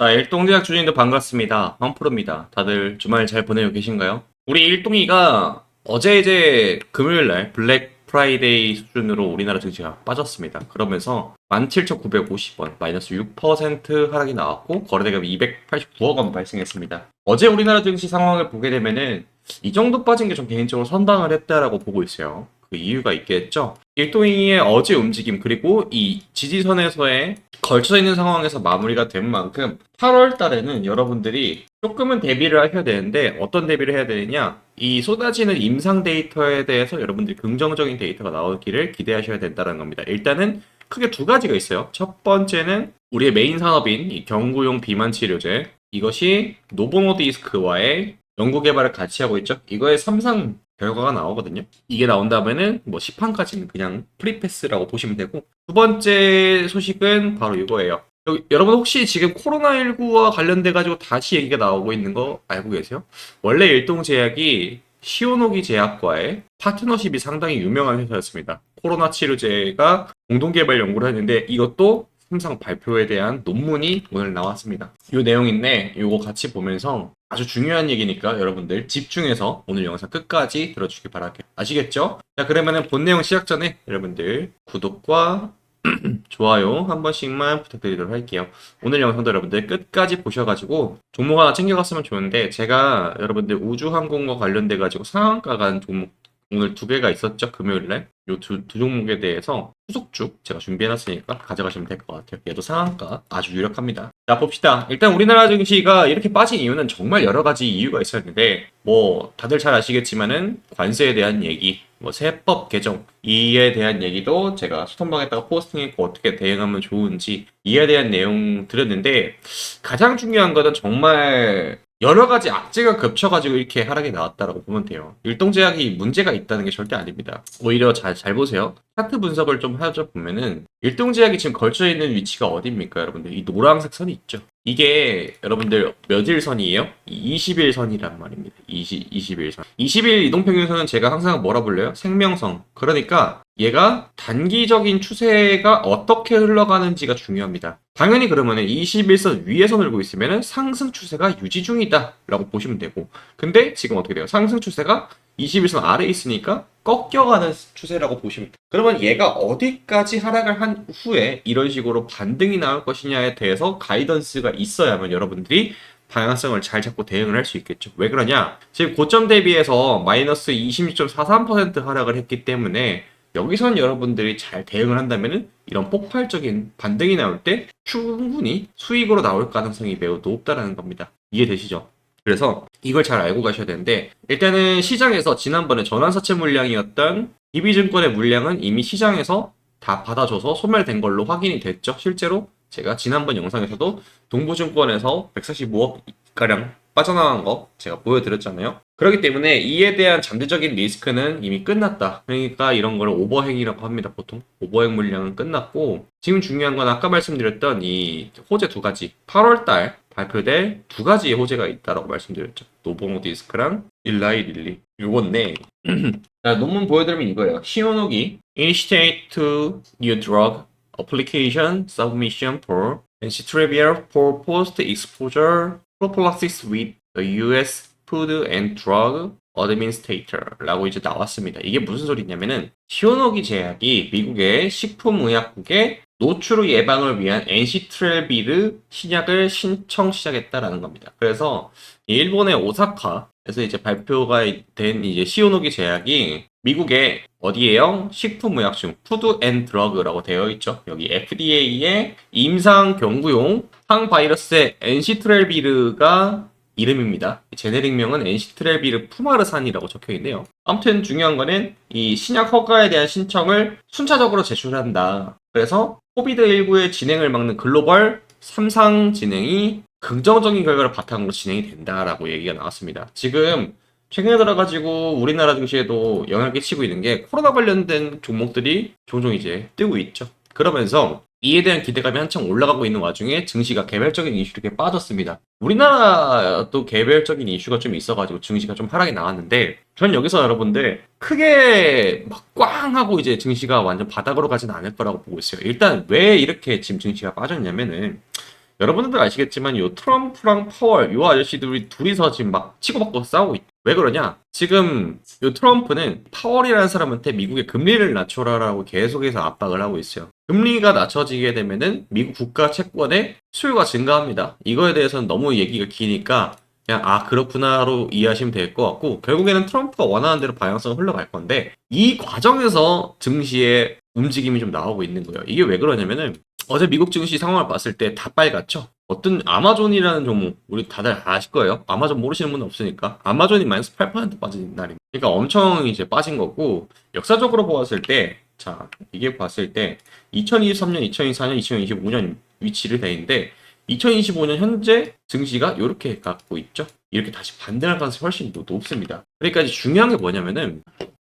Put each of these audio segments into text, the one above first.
자, 일동제약 주주님들 반갑습니다. 황프로입니다. 다들 주말 잘 보내고 계신가요? 우리 일동이가 어제 이제 금요일 날 블랙 프라이데이 수준으로 우리나라 증시가 빠졌습니다. 그러면서 17,950원, 마이너스 6% 하락이 나왔고, 거래대금이 289억 원 발생했습니다. 어제 우리나라 증시 상황을 보게 되면은 이 정도 빠진 게 좀 개인적으로 선방을 했다라고 보고 있어요. 그 이유가 있겠죠. 일동이의 어제 움직임 그리고 이 지지선에서의 걸쳐 있는 상황에서 마무리가 된 만큼 8월 달에는 여러분들이 조금은 대비를 하셔야 되는데 어떤 대비를 해야 되느냐 이 쏟아지는 임상 데이터에 대해서 여러분들이 긍정적인 데이터가 나오기를 기대하셔야 된다는 겁니다. 일단은 크게 두 가지가 있어요. 첫 번째는 우리의 메인 산업인 이 경구용 비만 치료제 이것이 노보노디스크와의 연구 개발을 같이 하고 있죠. 이거의 삼상 결과가 나오거든요. 이게 나온다면은 뭐 시판까지는 그냥 프리패스라고 보시면 되고 두 번째 소식은 바로 이거예요. 여러분 혹시 지금 코로나19와 관련돼 가지고 다시 얘기가 나오고 있는 거 알고 계세요? 원래 일동제약이 시오노기 제약과의 파트너십이 상당히 유명한 회사였습니다. 코로나 치료제가 공동 개발 연구를 했는데 이것도 삼상 발표에 대한 논문이 오늘 나왔습니다. 이 내용인데 이거 같이 보면서 아주 중요한 얘기니까 여러분들 집중해서 오늘 영상 끝까지 들어주길 바랄게요. 아시겠죠? 자 그러면은 본 내용 시작 전에 여러분들 구독과 좋아요 한 번씩만 부탁드리도록 할게요. 오늘 영상도 여러분들 끝까지 보셔가지고 종목 하나 챙겨갔으면 좋은데 제가 여러분들 우주항공과 관련돼 가지고 상한가 간 종목 오늘 두 개가 있었죠 금요일날 요두 두 종목에 대해서 후속죽 제가 준비해놨으니까 가져가시면 될 것 같아요. 얘도 상한가 아주 유력합니다. 자 봅시다. 일단 우리나라 증시가 이렇게 빠진 이유는 정말 여러 가지 이유가 있었는데 뭐 다들 잘 아시겠지만은 관세에 대한 얘기, 뭐 세법 개정 이에 대한 얘기도 제가 수통방에다가 포스팅했고 어떻게 대응하면 좋은지 이에 대한 내용 드렸는데 가장 중요한 거는 정말 여러 가지 악재가 겹쳐가지고 이렇게 하락이 나왔다라고 보면 돼요. 일동제약이 문제가 있다는 게 절대 아닙니다. 오히려 잘, 잘 보세요. 차트 분석을 좀 하자 보면은 일동제약이 지금 걸쳐 있는 위치가 어디입니까, 여러분들? 이 노란색 선이 있죠. 이게 여러분들 몇일 선이에요? 20일 선이란 말입니다. 20, 20일 선. 20일 이동평균선은 제가 항상 뭐라 불러요? 생명선. 그러니까 얘가 단기적인 추세가 어떻게 흘러가는지가 중요합니다. 당연히 그러면은 21선 위에서 늘고 있으면은 상승 추세가 유지 중이다 라고 보시면 되고 근데 지금 어떻게 돼요? 상승 추세가 21선 아래에 있으니까 꺾여가는 추세라고 보시면 돼요. 그러면 얘가 어디까지 하락을 한 후에 이런 식으로 반등이 나올 것이냐에 대해서 가이던스가 있어야만 여러분들이 방향성을 잘 잡고 대응을 할 수 있겠죠. 왜 그러냐? 지금 고점 대비해서 마이너스 26.43% 하락을 했기 때문에 여기선 여러분들이 잘 대응을 한다면은 이런 폭발적인 반등이 나올 때 충분히 수익으로 나올 가능성이 매우 높다라는 겁니다. 이해되시죠? 그래서 이걸 잘 알고 가셔야 되는데 일단은 시장에서 지난번에 전환사채 물량이었던 DB증권의 물량은 이미 시장에서 다 받아줘서 소멸된 걸로 확인이 됐죠. 실제로 제가 지난번 영상에서도 동부증권에서 145억 가량 빠져나간 거 제가 보여드렸잖아요. 그렇기 때문에 이에 대한 잠재적인 리스크는 이미 끝났다. 그러니까 이런 걸 오버행이라고 합니다, 보통. 오버행 물량은 끝났고, 지금 중요한 건 아까 말씀드렸던 이 호재 두 가지. 8월달 발표될 두 가지의 호재가 있다라고 말씀드렸죠. 노보노 디스크랑 일라이 릴리. 요건데, 자, 논문 보여드리면 이거예요. 시오노기 Initiate New Drug Application Submission for Encitravir for Post-Exposure Prophylaxis with the U.S. Food and Drug Administrator라고 이제 나왔습니다. 이게 무슨 소리냐면은 시오노기 제약이 미국의 식품의약국에 노출 예방을 위한 엔시트렐비르 신약을 신청 시작했다라는 겁니다. 그래서 일본의 오사카에서 이제 발표가 된 이제 시오노기 제약이 미국의 어디에요? 식품의약품 푸드 앤 드러그라고 되어 있죠. 여기 FDA의 임상 경구용 항바이러스의 엔시트렐비르가 이름입니다. 제네릭명은 엔시트렐비르 푸마르산이라고 적혀 있네요. 아무튼 중요한 거는 이 신약 허가에 대한 신청을 순차적으로 제출한다. 그래서 코비드19의 진행을 막는 글로벌 3상 진행이 긍정적인 결과를 바탕으로 진행이 된다라고 얘기가 나왔습니다. 지금 최근에 들어가지고 우리나라 증시에도 영향을 끼치고 있는 게 코로나 관련된 종목들이 종종 이제 뜨고 있죠. 그러면서 이에 대한 기대감이 한창 올라가고 있는 와중에 증시가 개별적인 이슈로 이렇게 빠졌습니다. 우리나라도 개별적인 이슈가 좀 있어가지고 증시가 좀 하락이 나왔는데 전 여기서 여러분들 크게 막 꽝 하고 이제 증시가 완전 바닥으로 가진 않을 거라고 보고 있어요. 일단 왜 이렇게 지금 증시가 빠졌냐면은 여러분들 아시겠지만 요 트럼프랑 파월 요 아저씨들이 둘이서 지금 막 치고받고 싸우고 있. 왜 그러냐? 지금 요 트럼프는 파월이라는 사람한테 미국의 금리를 낮춰라라고 계속해서 압박을 하고 있어요. 금리가 낮춰지게 되면은 미국 국가 채권의 수요가 증가합니다. 이거에 대해서는 너무 얘기가 기니까 그냥 아 그렇구나로 이해하시면 될 것 같고 결국에는 트럼프가 원하는 대로 방향성을 흘러갈 건데 이 과정에서 증시의 움직임이 좀 나오고 있는 거예요. 이게 왜 그러냐면은 어제 미국 증시 상황을 봤을 때 다 빨갛죠. 어떤 아마존이라는 종목 우리 다들 아실 거예요. 아마존 모르시는 분은 없으니까 아마존이 마이너스 8% 빠진 날입니다. 그러니까 엄청 이제 빠진 거고 역사적으로 보았을 때 자 이게 봤을 때 2023년, 2024년, 2025년 위치를 돼 있는데 2025년 현재 증시가 이렇게 갖고 있죠. 이렇게 다시 반등할 가능성이 훨씬 더 높습니다. 그러니까 중요한 게 뭐냐면은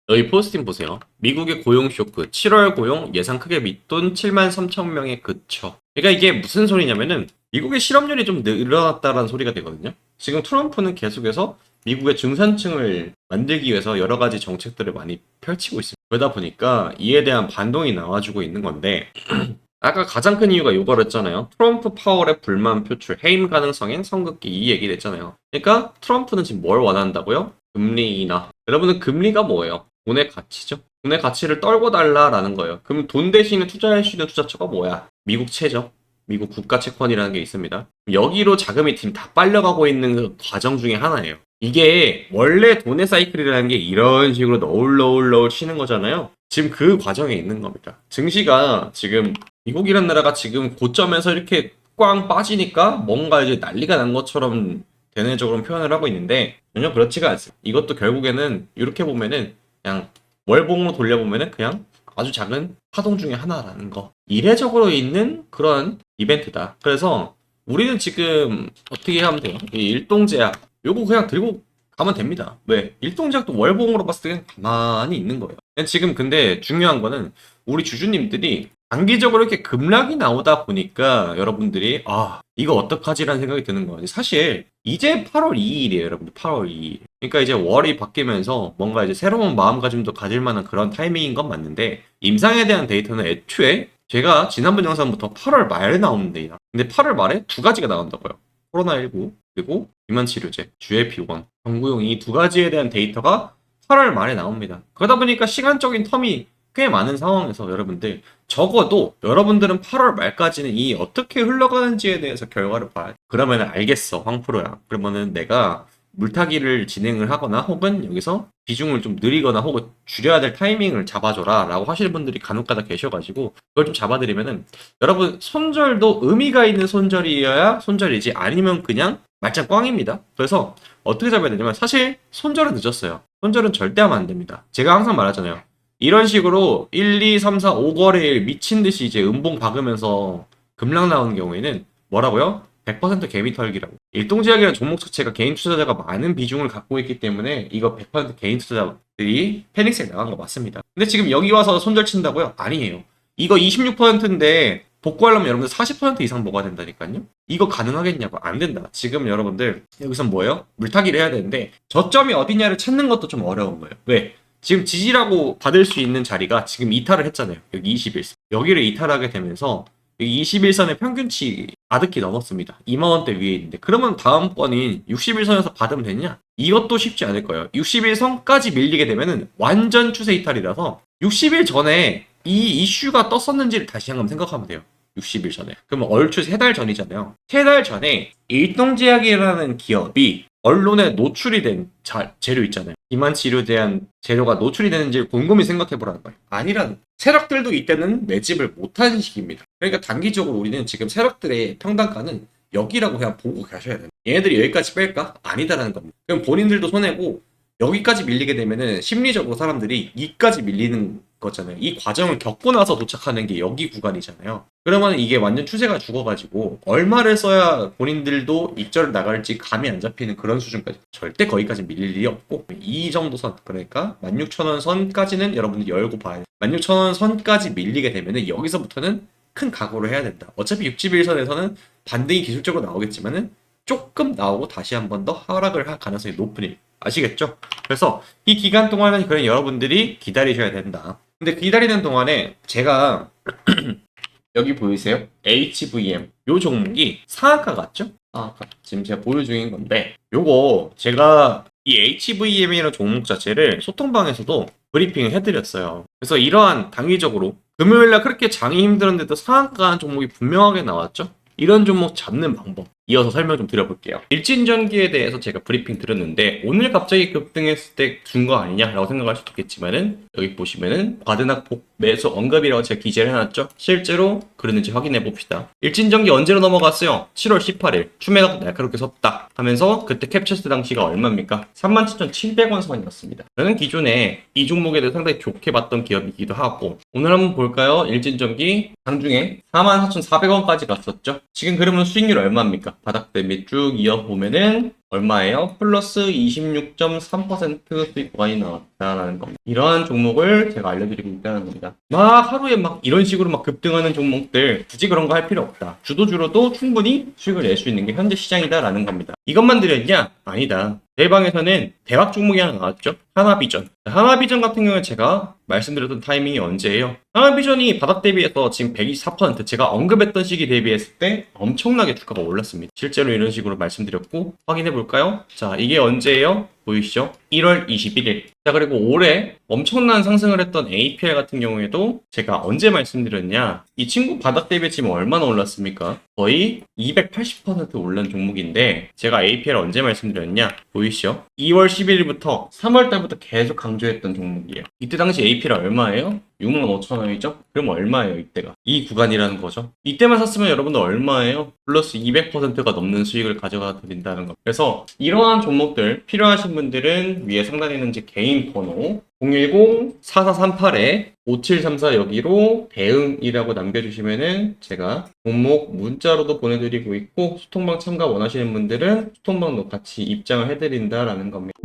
여기 포스팅 보세요. 미국의 고용 쇼크, 7월 고용 예상 크게 밑돈 7만 3천 명에 그쳐. 그러니까 이게 무슨 소리냐면은 미국의 실업률이 좀 늘어났다라는 소리가 되거든요. 지금 트럼프는 계속해서 미국의 중산층을 만들기 위해서 여러 가지 정책들을 많이 펼치고 있습니다. 그러다 보니까 이에 대한 반동이 나와주고 있는 건데 아까 가장 큰 이유가 이거를 했잖아요. 트럼프 파월의 불만 표출, 해임 가능성엔 선긋기 이 얘기를 했잖아요. 그러니까 트럼프는 지금 뭘 원한다고요? 금리 인하. 여러분은 금리가 뭐예요? 돈의 가치죠. 돈의 가치를 떨고 달라라는 거예요. 그럼 돈 대신에 투자할 수 있는 투자처가 뭐야? 미국 채죠. 미국 국가 채권이라는 게 있습니다. 여기로 자금이 지금 다 빨려가고 있는 그 과정 중에 하나예요. 이게 원래 돈의 사이클이라는 게 이런 식으로 너울 너울 너울 치는 거잖아요. 지금 그 과정에 있는 겁니다. 증시가 지금 미국이라는 나라가 지금 고점에서 이렇게 꽝 빠지니까 뭔가 이제 난리가 난 것처럼 대내적으로 표현을 하고 있는데 전혀 그렇지가 않습니다. 이것도 결국에는 이렇게 보면은 그냥 월봉으로 돌려보면은 그냥 아주 작은 파동 중에 하나라는 거. 이례적으로 있는 그런 이벤트다. 그래서 우리는 지금 어떻게 하면 돼요? 이 일동제약 요거 그냥 들고 가면 됩니다. 왜? 일동제약도 월봉으로 봤을 때 그냥 가만히 있는 거예요. 지금 근데 중요한 거는 우리 주주님들이 단기적으로 이렇게 급락이 나오다 보니까 여러분들이 아 이거 어떡하지라는 생각이 드는 거예요. 사실 이제 8월 2일이에요, 여러분들. 8월 2일. 그러니까 이제 월이 바뀌면서 뭔가 이제 새로운 마음가짐도 가질 만한 그런 타이밍인 건 맞는데 임상에 대한 데이터는 애초에 제가 지난번 영상부터 8월 말에 나오는데 근데 8월 말에 두 가지가 나온다고요. 코로나19 그리고 비만 치료제, GLP-1, 정부용 이 두 가지에 대한 데이터가 8월 말에 나옵니다. 그러다 보니까 시간적인 텀이 꽤 많은 상황에서 여러분들 적어도 여러분들은 8월 말까지는 이 어떻게 흘러가는지에 대해서 결과를 봐야 돼. 그러면 알겠어 황프로야. 그러면은 내가 물타기를 진행을 하거나 혹은 여기서 비중을 좀 느리거나 혹은 줄여야 될 타이밍을 잡아줘라 라고 하시는 분들이 간혹가다 계셔가지고 그걸 좀 잡아드리면은 여러분 손절도 의미가 있는 손절이어야 손절이지 아니면 그냥 말짱 꽝입니다. 그래서 어떻게 잡아야 되냐면 사실 손절은 늦었어요. 손절은 절대 하면 안 됩니다. 제가 항상 말하잖아요. 이런 식으로 1, 2, 3, 4, 5거래일 미친 듯이 이제 음봉 박으면서 급락 나오는 경우에는 뭐라고요? 100% 개미 털기라고. 일동제약이라는 종목 자체가 개인 투자자가 많은 비중을 갖고 있기 때문에 이거 100% 개인 투자자들이 패닉셀 나간 거 맞습니다. 근데 지금 여기 와서 손절 친다고요? 아니에요. 이거 26%인데 복구하려면 여러분들 40% 이상 먹어야 된다니까요? 이거 가능하겠냐고? 안 된다. 지금 여러분들 여기서 뭐예요? 물타기를 해야 되는데 저점이 어디냐를 찾는 것도 좀 어려운 거예요. 왜? 지금 지지라고 받을 수 있는 자리가 지금 이탈을 했잖아요. 여기 21선. 여기를 이탈하게 되면서 여기 21선의 평균치 아득히 넘었습니다. 2만원대 위에 있는데 그러면 다음번인 61선에서 받으면 되냐? 이것도 쉽지 않을 거예요. 61선까지 밀리게 되면은 완전 추세 이탈이라서 60일 전에 이 이슈가 떴었는지를 다시 한번 생각하면 돼요. 60일 전에. 그러면 얼추 3달 전이잖아요. 3달 전에 일동제약이라는 기업이 언론에 노출이 된 자, 재료 있잖아요. 비만 치료에 대한 재료가 노출이 되는지 를 곰곰이 생각해 보라는 거예요. 아니라는 세력들도 이때는 매집을 못한 시기입니다. 그러니까 단기적으로 우리는 지금 세력들의 평단가는 여기라고 그냥 보고 가셔야 돼요. 얘네들이 여기까지 뺄까? 아니다라는 겁니다. 그럼 본인들도 손해고 여기까지 밀리게 되면은 심리적으로 사람들이 이까지 밀리는 거잖아요. 이 과정을 겪고 나서 도착하는 게 여기 구간이잖아요. 그러면 이게 완전 추세가 죽어가지고 얼마를 써야 본인들도 입절을 나갈지 감이 안 잡히는 그런 수준까지 절대 거기까지 밀릴 일이 없고 이 정도 선 그러니까 16,000원 선까지는 여러분들 열고 봐야 돼요. 16,000원 선까지 밀리게 되면은 여기서부터는 큰 각오를 해야 된다. 어차피 61선에서는 반등이 기술적으로 나오겠지만은 조금 나오고 다시 한 번 더 하락을 할 가능성이 일. 아시겠죠? 그래서 이 기간 동안은 그냥 여러분들이 기다리셔야 된다. 근데 기다리는 동안에 제가 여기 보이세요? HVM 요 종목이 상한가 같죠? 상한가 지금 제가 보유 중인 건데 요거 제가 이 HVM이라는 종목 자체를 소통방에서도 브리핑을 해드렸어요. 그래서 이러한 당위적으로 금요일날 그렇게 장이 힘들었는데도 상한가한 종목이 분명하게 나왔죠? 이런 종목 잡는 방법 이어서 설명 좀 드려볼게요. 일진전기에 대해서 제가 브리핑 드렸는데 오늘 갑자기 급등했을 때 준 거 아니냐라고 생각할 수도 있겠지만은 여기 보시면은 과대낙폭 매수 언급이라고 제가 기재를 해놨죠. 실제로 그랬는지 확인해 봅시다. 일진전기 언제로 넘어갔어요? 7월 18일 추매가 날카롭게 섰다 하면서 그때 캡처스 당시가 얼마입니까? 37,700원 선이었습니다. 저는 기존에 이 종목에 대해 상당히 좋게 봤던 기업이기도 하고 오늘 한번 볼까요? 일진전기 장중에 44,400원까지 갔었죠. 지금 그러면 수익률 얼마입니까? 바닥 대비 쭉 이어보면은 얼마예요? 플러스 26.3% 수익 구간이 나왔다라는 겁니다. 이러한 종목을 제가 알려드리고 있다는 겁니다. 막 하루에 막 이런 식으로 막 급등하는 종목들 굳이 그런 거 할 필요 없다. 주도주로도 충분히 수익을 낼 수 있는 게 현재 시장이다라는 겁니다. 이것만 드렸냐? 아니다. 제 방에서는 대박 종목이 하나 나왔죠. 하나비전. 하나비전 같은 경우는 제가 말씀드렸던 타이밍이 언제예요? 하나비전이 바닥 대비해서 지금 124% 제가 언급했던 시기 대비했을 때 엄청나게 주가가 올랐습니다. 실제로 이런 식으로 말씀드렸고 확인해 볼까요? 자, 이게 언제예요? 보이시죠? 1월 21일. 자, 그리고 올해 엄청난 상승을 했던 APL 같은 경우에도 제가 언제 말씀드렸냐? 이 친구 바닥 대비 지금 얼마나 올랐습니까? 거의 280% 올른 종목인데 제가 APL 언제 말씀드렸냐? 보이시죠? 2월 11일부터 3월 달 부터 계속 강조했던 종목이에요. 이때 당시 APL 얼마예요? 65,000원이죠? 그럼 얼마예요, 이때가? 이 구간이라는 거죠. 이때만 샀으면 여러분들 얼마예요? 플러스 200%가 넘는 수익을 가져가 드린다는 거. 그래서 이러한 종목들 필요하신 분들은 위에 상단에 있는 제 개인 번호 010-4438에5734 여기로 대응이라고 남겨주시면은 제가 종목 문자로도 보내드리고 있고 소통방 참가 원하시는 분들은 소통방도 같이 입장을 해드린다라는 겁니다.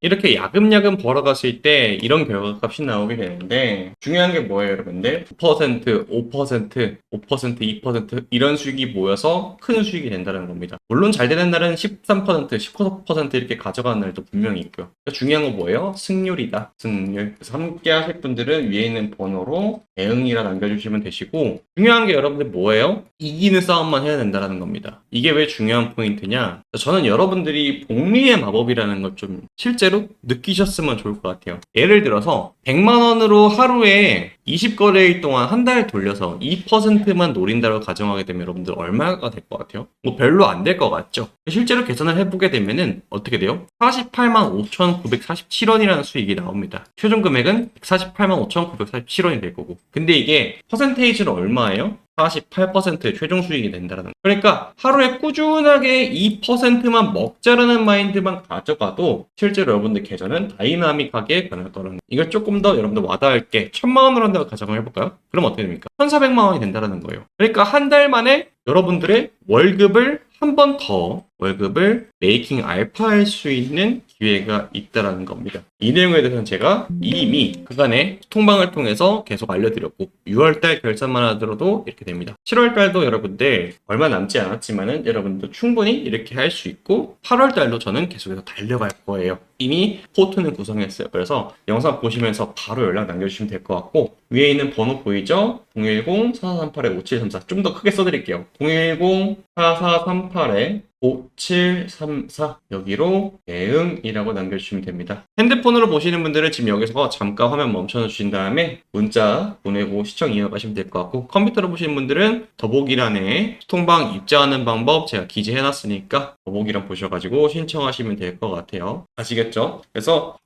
이렇게 야금야금 벌어갔을 때 이런 결과값이 나오게 되는데 중요한 게 뭐예요 여러분들? 9% 5% 5% 2% 이런 수익이 모여서 큰 수익이 된다는 겁니다. 물론 잘 되는 날은 13% 19% 이렇게 가져가는 날도 분명히 있고요. 그러니까 중요한 건 뭐예요? 승률이다. 승률. 그래서 함께 하실 분들은 위에 있는 번호로 대응이라 남겨주시면 되시고 중요한 게 여러분들 뭐예요? 이기는 싸움만 해야 된다는 겁니다. 이게 왜 중요한 포인트냐? 저는 여러분들이 복리의 마법이라는 걸 좀 실제 로 느끼셨으면 좋을 것 같아요. 예를 들어서 100만 원으로 하루에 20거래일 동안 한 달 돌려서 2%만 노린다고 가정하게 되면 여러분들 얼마가 될 것 같아요? 뭐 별로 안 될 것 같죠? 실제로 계산을 해보게 되면은 어떻게 돼요? 48만 5,947원이라는 수익이 나옵니다. 최종 금액은 148만 5,947원이 될 거고. 근데 이게 퍼센테이지는 얼마예요? 48%의 최종 수익이 된다는 거. 그러니까 하루에 꾸준하게 2%만 먹자라는 마인드만 가져가도 실제로 여러분들 계좌는 다이나믹하게 변할 거라는 거. 이걸 조금 더 여러분들 와닿을게 천만 원으로 한다고 가정을 해볼까요? 그럼 어떻게 됩니까? 1,400만 원이 된다는 거예요. 그러니까 한 달 만에 여러분들의 월급을 한 번 더 월급을 메이킹 알파 할 수 있는 기회가 있다라는 겁니다. 이 내용에 대해서는 제가 이미 그간의 통방을 통해서 계속 알려드렸고 6월달 결산만 하더라도 이렇게 됩니다. 7월달도 여러분들 얼마 남지 않았지만은 여러분도 충분히 이렇게 할 수 있고 8월달도 저는 계속해서 달려갈 거예요. 이미 포트는 구성했어요. 그래서 영상 보시면서 바로 연락 남겨주시면 될 것 같고 위에 있는 번호 보이죠? 010-4438-5734 좀 더 크게 써드릴게요. 010-4438에 5734 여기로 대응이라고 남겨주시면 됩니다. 핸드폰으로 보시는 분들은 지금 여기서 잠깐 화면 멈춰 주신 다음에 문자 보내고 시청 이어가시면 될 것 같고 컴퓨터로 보시는 분들은 더보기란에 소통방 입장하는 방법 제가 기재해놨으니까 더보기란 보셔가지고 신청하시면 될 것 같아요. 아시겠죠? 그래서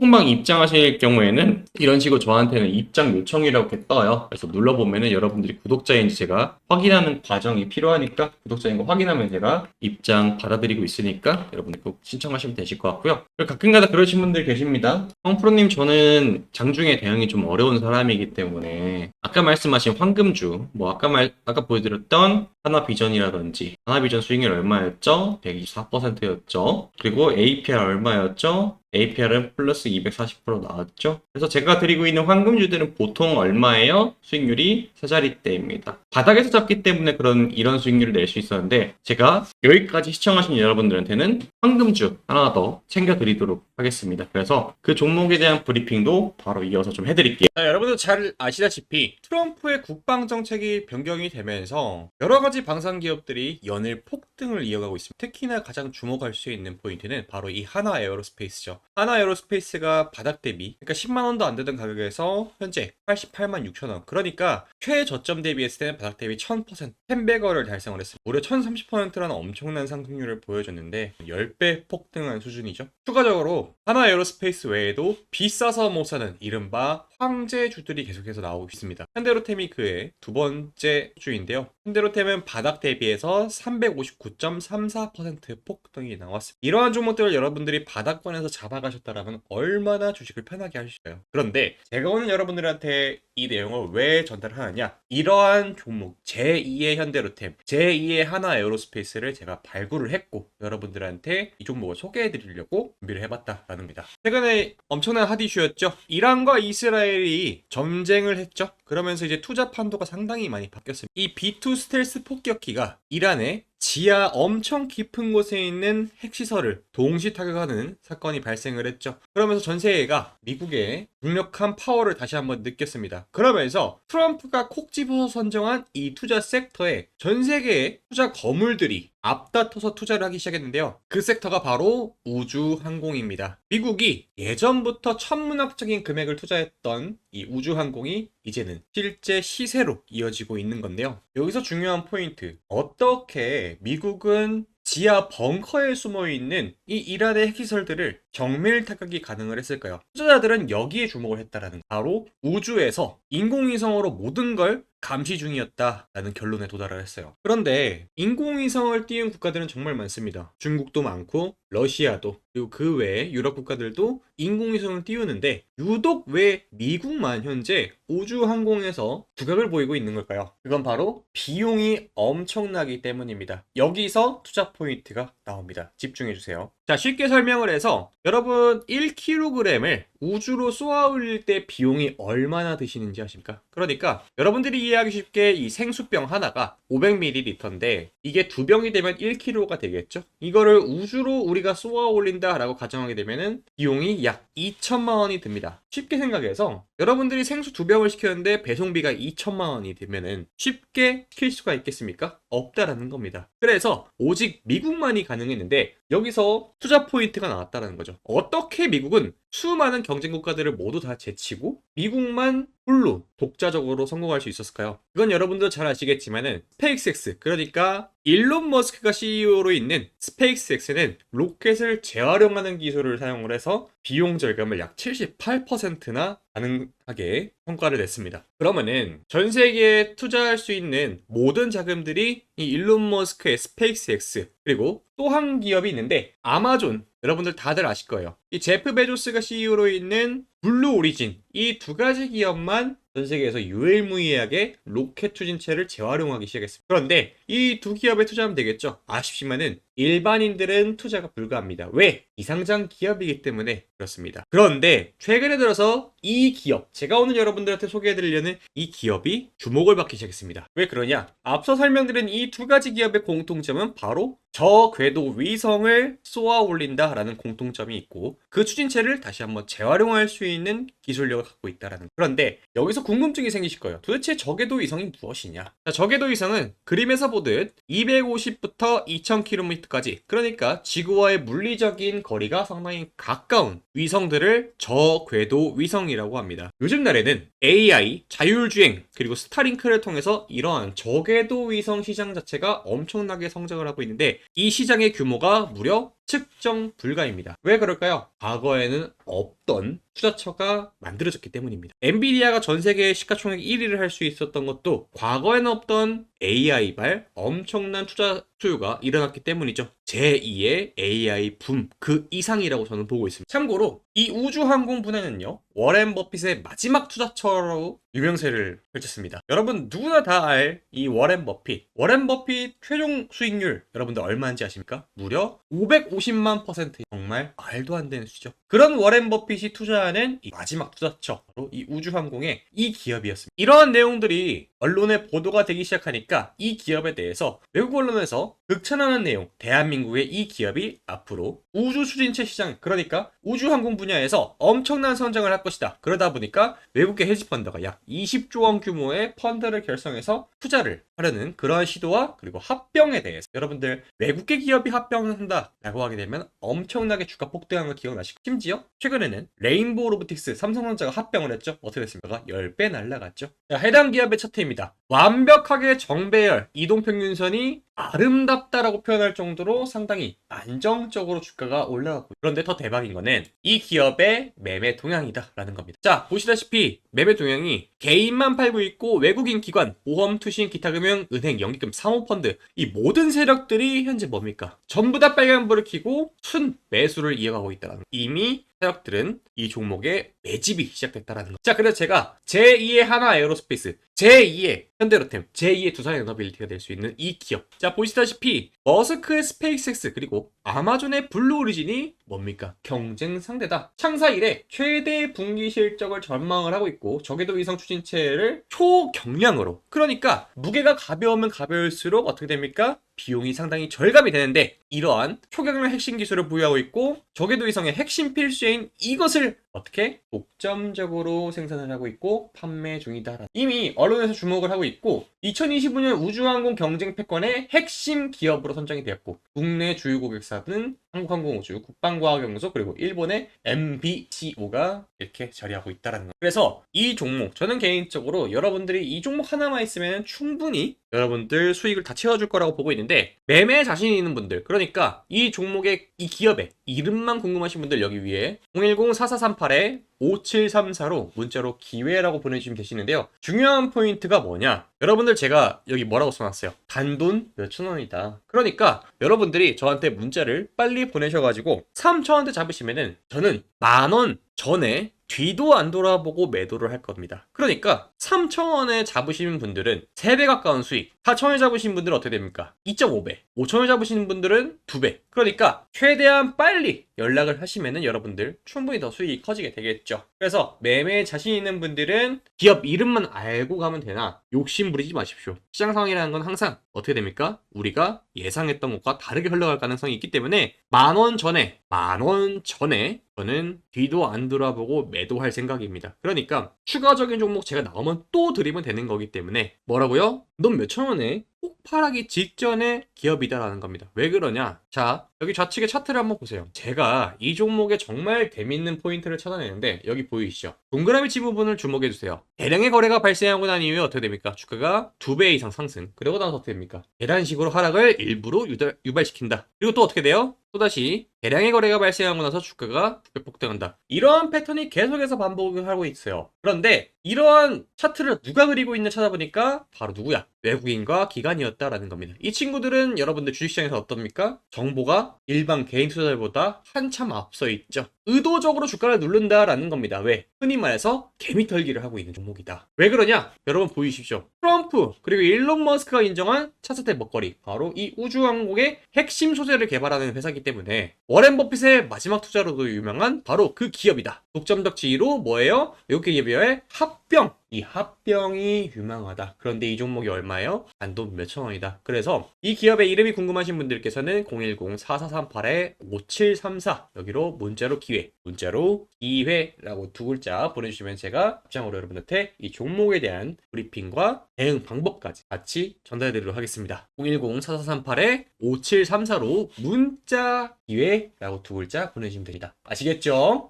통방 입장하실 경우에는 이런 식으로 저한테는 입장 요청이라고 이렇게 떠요. 그래서 눌러보면은 여러분들이 구독자인지 제가 확인하는 과정이 필요하니까 구독자인 거 확인하면 제가 입장 받아들이고 있으니까 여러분들 꼭 신청하시면 되실 것 같고요. 가끔가다 그러신 분들 계십니다. 황프로님 저는 장중에 대응이 좀 어려운 사람이기 때문에 아까 말씀하신 황금주, 뭐 아까 말 아까 보여드렸던 하나비전이라든지 하나비전 수익률 얼마였죠? 124%였죠. 그리고 APR 얼마였죠? APR은 플러스 240% 나왔죠. 그래서 제가 드리고 있는 황금주들은 보통 얼마예요? 수익률이 세 자릿대입니다. 바닥에서 잡기 때문에 그런 이런 수익률을 낼 수 있었는데 제가 여기까지 시청하신 여러분들한테는 황금주 하나 더 챙겨드리도록 하겠습니다. 그래서 그 종목에 대한 브리핑도 바로 이어서 좀 해드릴게요. 자, 여러분들 잘 아시다시피 트럼프의 국방 정책이 변경이 되면서 여러 가지 방산 기업들이 연일 폭등을 이어가고 있습니다. 특히나 가장 주목할 수 있는 포인트는 바로 이 하나 에어로스페이스죠. 하나 에어로스페이스가 바닥 대비 그러니까 10만 원도 안 되던 가격에서 현재 88만 6천 원. 그러니까 최저점 대비했을 때는 바닥 대비 1000% 1000배거를 달성을 했습니다. 무려 1030%라는 엄청난 상승률을 보여줬는데 10배 폭등한 수준이죠. 추가적으로 하나 에어로스페이스 외에도 비싸서 못 사는 이른바 황제주들이 계속해서 나오고 있습니다. 현대로템이 그의 두 번째 주인데요. 현대로템은 바닥 대비해서 359.34% 폭등이 나왔습니다. 이러한 종목들을 여러분들이 바닥권에서 잡아가셨다라면 얼마나 주식을 편하게 하실까요? 그런데 제가 오늘 여러분들한테 이 내용을 왜 전달하느냐? 이러한 종목 제2의 현대로템, 제2의 하나 에어로스페이스를 제가 발굴을 했고 여러분들한테 이 종목을 소개해 드리려고 준비를 해봤다라는 겁니다. 최근에 엄청난 핫 이슈였죠. 이란과 이스라엘이 전쟁을 했죠. 그러면서 이제 투자 판도가 상당히 많이 바뀌었습니다. 이 B2 스텔스 폭격기가 이란의 지하 엄청 깊은 곳에 있는 핵시설을 동시 타격하는 사건이 발생을 했죠. 그러면서 전 세계가 미국의 강력한 파워를 다시 한번 느꼈습니다. 그러면서 트럼프가 콕 집어서 선정한 이 투자 섹터에 전 세계의 투자 거물들이 앞다퉈서 투자를 하기 시작했는데요. 그 섹터가 바로 우주 항공입니다. 미국이 예전부터 천문학적인 금액을 투자했던 이 우주 항공이 이제는 실제 시세로 이어지고 있는 건데요. 여기서 중요한 포인트. 어떻게 미국은 지하 벙커에 숨어 있는 이 이란의 핵시설들을 정밀 타격이 가능을 했을까요? 투자자들은 여기에 주목을 했다라는 거. 바로 우주에서 인공위성으로 모든 걸 감시 중이었다라는 결론에 도달을 했어요. 그런데 인공위성을 띄운 국가들은 정말 많습니다. 중국도 많고 러시아도 그리고 그 외에 유럽 국가들도 인공위성을 띄우는데 유독 왜 미국만 현재 우주 항공에서 두각을 보이고 있는 걸까요? 그건 바로 비용이 엄청나기 때문입니다. 여기서 투자 포인트가 나옵니다. 집중해 주세요. 자, 쉽게 설명을 해서 여러분 1kg을 우주로 쏘아 올릴 때 비용이 얼마나 드시는지 아십니까? 그러니까 여러분들이 이해하기 쉽게 이 생수병 하나가 500ml인데 이게 두 병이 되면 1kg가 되겠죠? 이거를 우주로 우리가 쏘아 올린다라고 가정하게 되면은 비용이 약 2천만 원이 듭니다. 쉽게 생각해서 여러분들이 생수 두 병을 시켰는데 배송비가 2천만 원이 되면은 쉽게 시킬 수가 있겠습니까? 없다라는 겁니다. 그래서 오직 미국만이 가능했는데 여기서 투자 포인트가 나왔다는 거죠. 어떻게 미국은 수많은 경쟁 국가들을 모두 다 제치고 미국만 홀로 독자적으로 성공할 수 있었을까요? 그건 여러분도 잘 아시겠지만은 스페이스X 그러니까 일론 머스크가 CEO로 있는 스페이스X는 로켓을 재활용하는 기술을 사용을 해서 비용 절감을 약 78%나 가능하게 성과를 냈습니다. 그러면은 전 세계에 투자할 수 있는 모든 자금들이 이 일론 머스크의 스페이스X 그리고 또 한 기업이 있는데 아마존 여러분들 다들 아실 거예요. 이 제프 베조스가 CEO로 있는 블루 오리진 이 두 가지 기업만 전 세계에서 유일무이하게 로켓 추진체를 재활용하기 시작했습니다. 그런데 이 두 기업에 투자하면 되겠죠? 아쉽지만은 일반인들은 투자가 불가합니다. 왜? 이상장 기업이기 때문에 그렇습니다. 그런데 최근에 들어서 이 기업, 제가 오늘 여러분들한테 소개해드리려는 이 기업이 주목을 받기 시작했습니다. 왜 그러냐? 앞서 설명드린 이 두 가지 기업의 공통점은 바로 저궤도 위성을 쏘아 올린다라는 공통점이 있고 그 추진체를 다시 한번 재활용할 수 있는 기술력을 갖고 있다라는. 그런데 여기서 궁금증이 생기실 거예요. 도대체 저궤도 위성이 무엇이냐? 자, 저궤도 위성은 그림에서 보듯 250부터 2000km까지 그러니까 지구와의 물리적인 거리가 상당히 가까운 위성들을 저궤도 위성이라고 합니다. 요즘 날에는 AI, 자율주행, 그리고 스타링크를 통해서 이러한 저궤도 위성 시장 자체가 엄청나게 성장을 하고 있는데 이 시장의 규모가 무려 측정 불가입니다. 왜 그럴까요? 과거에는 없던 투자처가 만들어졌기 때문입니다. 엔비디아가 전 세계 시가총액 1위를 할 수 있었던 것도 과거에는 없던 AI발 엄청난 투자 수요가 일어났기 때문이죠. 제2의 AI 붐 그 이상이라고 저는 보고 있습니다. 참고로 이 우주항공 분야는요. 워렌 버핏의 마지막 투자처로 유명세를 펼쳤습니다. 여러분 누구나 다 알 이 워렌 버핏. 워렌 버핏 최종 수익률 여러분들 얼마인지 아십니까? 무려 550만 퍼센트. 정말 말도 안 되는 수죠. 그런 워렌 버핏이 투자하는 이 마지막 투자처 바로 이 우주항공의 이 기업이었습니다. 이러한 내용들이 언론에 보도가 되기 시작하니까 이 기업에 대해서 외국 언론에서 극찬하는 내용, 대한민국의 이 기업이 앞으로 우주 수진체 시장, 그러니까 우주항공 분야에서 엄청난 성장을 할 것이다. 그러다 보니까 외국계 헤지펀드가 약 20조 원 규모의 펀드를 결성해서 투자를 하려는 그러한 시도와 그리고 합병에 대해서 여러분들 외국계 기업이 합병을 한다라고 하게 되면 엄청나게 주가 폭등한 거 기억나시고 심지어 최근에는 레인보우 로보틱스 삼성전자가 합병을 했죠. 어떻게 됐습니까? 10배 날라갔죠. 자, 해당 기업의 차트입니다. 완벽하게 정배열 이동평균선이 아름답다라고 표현할 정도로 상당히 안정적으로 주가가 올라가고 그런데 더 대박인 거는 이 기업의 매매 동향이다 라는 겁니다. 자 보시다시피 매매 동향이 개인만 팔고 있고 외국인 기관, 보험, 투신, 기타 금융, 은행, 연기금, 사모펀드 이 모든 세력들이 현재 뭡니까? 전부 다 빨간불을 켜고 순 매수를 이어가고 있다는 거. 이미 세력들은 이 종목에 매집이 시작됐다라는 거. 자, 그래서 제가 제2의 하나 에어로스페이스, 제2의 현대로템, 제2의 두산 에너빌리티가 될 수 있는 이 기업. 자, 보시다시피 머스크의 스페이스X 그리고 아마존의 블루 오리진이 뭡니까? 경쟁 상대다. 창사 이래 최대 분기 실적을 전망을 하고 있고 저궤도 위성 추진 체를 초경량으로. 그러니까 무게가 가벼우면 가벼울수록 어떻게 됩니까? 비용이 상당히 절감이 되는데 이러한 초경량 핵심 기술을 보유하고 있고 저궤도 위성의 핵심 필수인 이것을 어떻게 독점적으로 생산을 하고 있고 판매 중이다. 이미 언론에서 주목을 하고 있고 2025년 우주항공 경쟁 패권의 핵심 기업으로 선정이 되었고 국내 주요 고객사는 한국항공우주, 국방과학연구소 그리고 일본의 MBCO가 이렇게 자리하고 있다는 거. 그래서 이 종목 저는 개인적으로 여러분들이 이 종목 하나만 있으면 충분히 여러분들 수익을 다 채워줄 거라고 보고 있는데 매매 자신 있는 분들 그러니까 이 종목의 이 기업의 이름만 궁금하신 분들 여기 위에 010-4438에 5734로 문자로 기회라고 보내주시면 되시는데요. 중요한 포인트가 뭐냐? 여러분들 제가 여기 뭐라고 써놨어요? 단돈 몇천 원이다. 그러니까 여러분들이 저한테 문자를 빨리 보내셔가지고 3천 원대 잡으시면은 저는 만 원 전에 뒤도 안 돌아보고 매도를 할 겁니다. 그러니까 3,000원에 잡으시는 분들은 3배 가까운 수익, 4,000원에 잡으신 분들은 어떻게 됩니까? 2.5배, 5,000원에 잡으시는 분들은 2배. 그러니까 최대한 빨리 연락을 하시면은 여러분들 충분히 더 수익이 커지게 되겠죠. 그래서 매매 자신 있는 분들은 기업 이름만 알고 가면 되나 욕심 부리지 마십시오. 시장 상황이라는 건 항상 어떻게 됩니까? 우리가 예상했던 것과 다르게 흘러갈 가능성이 있기 때문에 만 원 전에 만 원 전에 저는 뒤도 안 돌아보고 매도할 생각입니다. 그러니까 추가적인 종목 제가 나오면 또 드리면 되는 거기 때문에 뭐라고요? 넌 몇천 원에 폭발하기 직전의 기업이다라는 겁니다. 왜 그러냐? 자, 여기 좌측에 차트를 한번 보세요. 제가 이 종목에 정말 재밌는 포인트를 찾아내는데 여기 보이시죠? 동그라미 치 부분을 주목해 주세요. 대량의 거래가 발생하고 난 이후에 어떻게 됩니까? 주가가 두 배 이상 상승. 그리고 나서 어떻게 됩니까? 계란식으로 하락을 일부러 유발, 유발시킨다. 그리고 또 어떻게 돼요? 또다시 대량의 거래가 발생하고 나서 주가가 두배 폭등한다. 이러한 패턴이 계속해서 반복을 하고 있어요. 그런데 이러한 차트를 누가 그리고 있나 찾아보니까 바로 누구야? 외국인과 기관이었다라는 겁니다. 이 친구들은 여러분들 주식시장에서 어떻습니까? 정보가 일반 개인 투자자들보다 한참 앞서 있죠. 의도적으로 주가를 누른다라는 겁니다. 왜? 흔히 말해서 개미털기를 하고 있는 종목이다. 왜 그러냐? 여러분 보이십시오. 트럼프 그리고 일론 머스크가 인정한 차세대 먹거리 바로 이 우주항공의 핵심 소재를 개발하는 회사이기 때문에 워렌 버핏의 마지막 투자로도 유명한 바로 그 기업이다. 독점적 지위로 뭐예요? 외국계 기업의 합병 이 합병이 유망하다. 그런데 이 종목이 얼마예요? 단돈 몇천 원이다. 그래서 이 기업의 이름이 궁금하신 분들께서는 010-4438-5734 여기로 문자로 기회, 문자로 기회라고 두 글자 보내주시면 제가 입장으로 여러분한테 이 종목에 대한 브리핑과 대응 방법까지 같이 전달해드리도록 하겠습니다. 010-4438-5734로 문자 기회라고 두 글자 보내주시면 됩니다. 아시겠죠?